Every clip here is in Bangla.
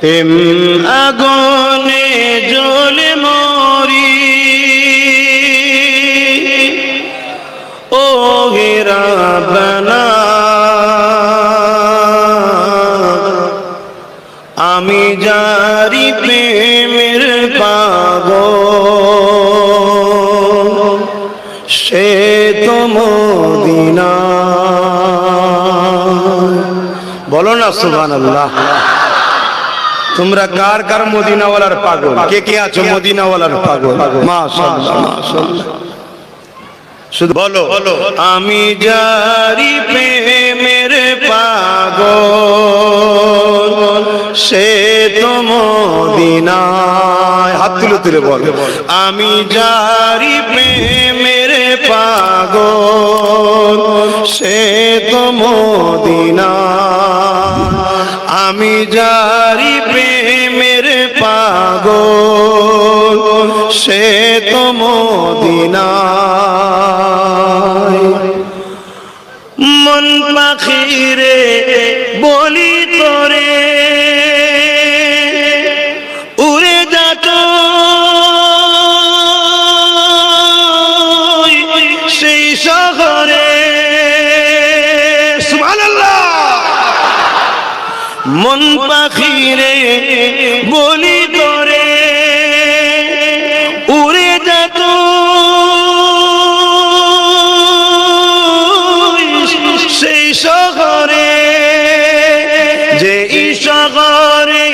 প্রেম আগুনে জ্বলে মরি। ও হেরাবনা আমি জারি প্রেমের পাগ সে তো মদিনা। বলো না সুবান আল্লাহ তোমরা কার কার মদিনাওয়ালার পাগল? কে কে আছো মদিনাওয়ালার পাগল? শুধু বলো আমি জারি প্রেমের পাগল, সে তো মদিনায়। হাত তুলে তুলে বল। আমি জারি প্রেমের আমি জারি প্রেমের পাগল, সে তো মদিনায়। মন পাখিরে বলি তোরে, উড়ে যাত সেই শহরে। মন পাখিরে বলি তোরে উড়ে যেত। সেই শহরে, যে শহরে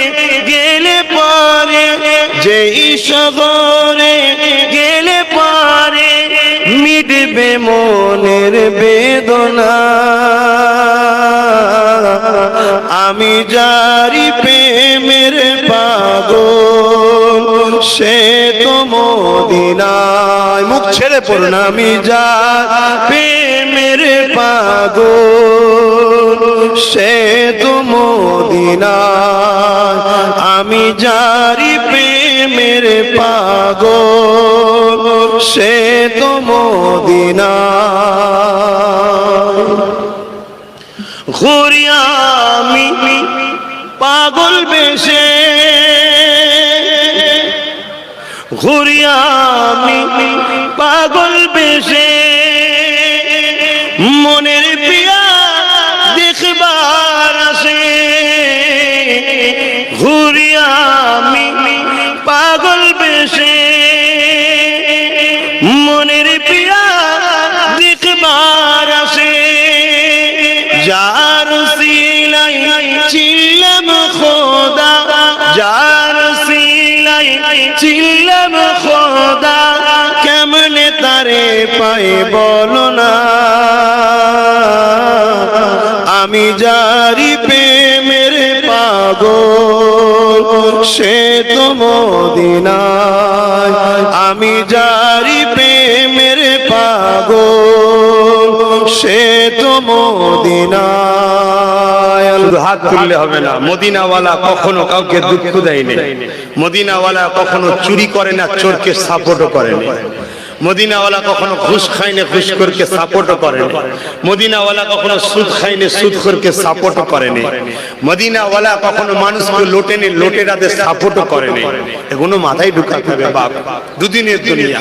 গেলে পারে, যে শহরে গেলে পারে, মিটবে মনের বেদনা। আমি জারি প্রেমের পাগল, সে তো মদিনায় মুখ ছেড়ে পড়ুন, আমি যা প্রেমের পাগল, সে তো মদিনায় আমি জারি প্রেমের পাগল, সে তো মদিনায়। ঘুরি আমি পাগল বেশে। ঘুরি আমি পাগল বেশে। মনের পিয়া দেখবার আসে। ঘুরি আমি পাগল বেশে। মনের পিয়া দেখবার আসে। যার যার সিলাই চিল্লাম খোদা, কেমনে তারে পাই বলো না? আমি জারি প্রেমের পাগল, সে তো মদিনায়। আমি জারি প্রেমের পাগল, সে তো মদিনায়। শুধু হাত তুললে হবে না। মদিনাওয়ালা কখনো কাউকে দুঃখ দেয়নি। মদিনাওয়ালা কখনো চুরি করে না, চোরকে সাপোর্টও করেনি। মদিনাওয়ালা কখনো ঘুষ খাইনে ঘুষ করকে সাপোর্টও করেনি। মদিনাওয়ালা কখনো সুদ খাইনে সুদ করকে সাপোর্টও করেনি। মদিনাওয়ালা কখনো মানুষকে লোটেনি, লোটেরাদের সাপোর্টও করেনি। এগুলো মাথায় ঢুকাতে হবে বাপ। দুদিনের দুনিয়া।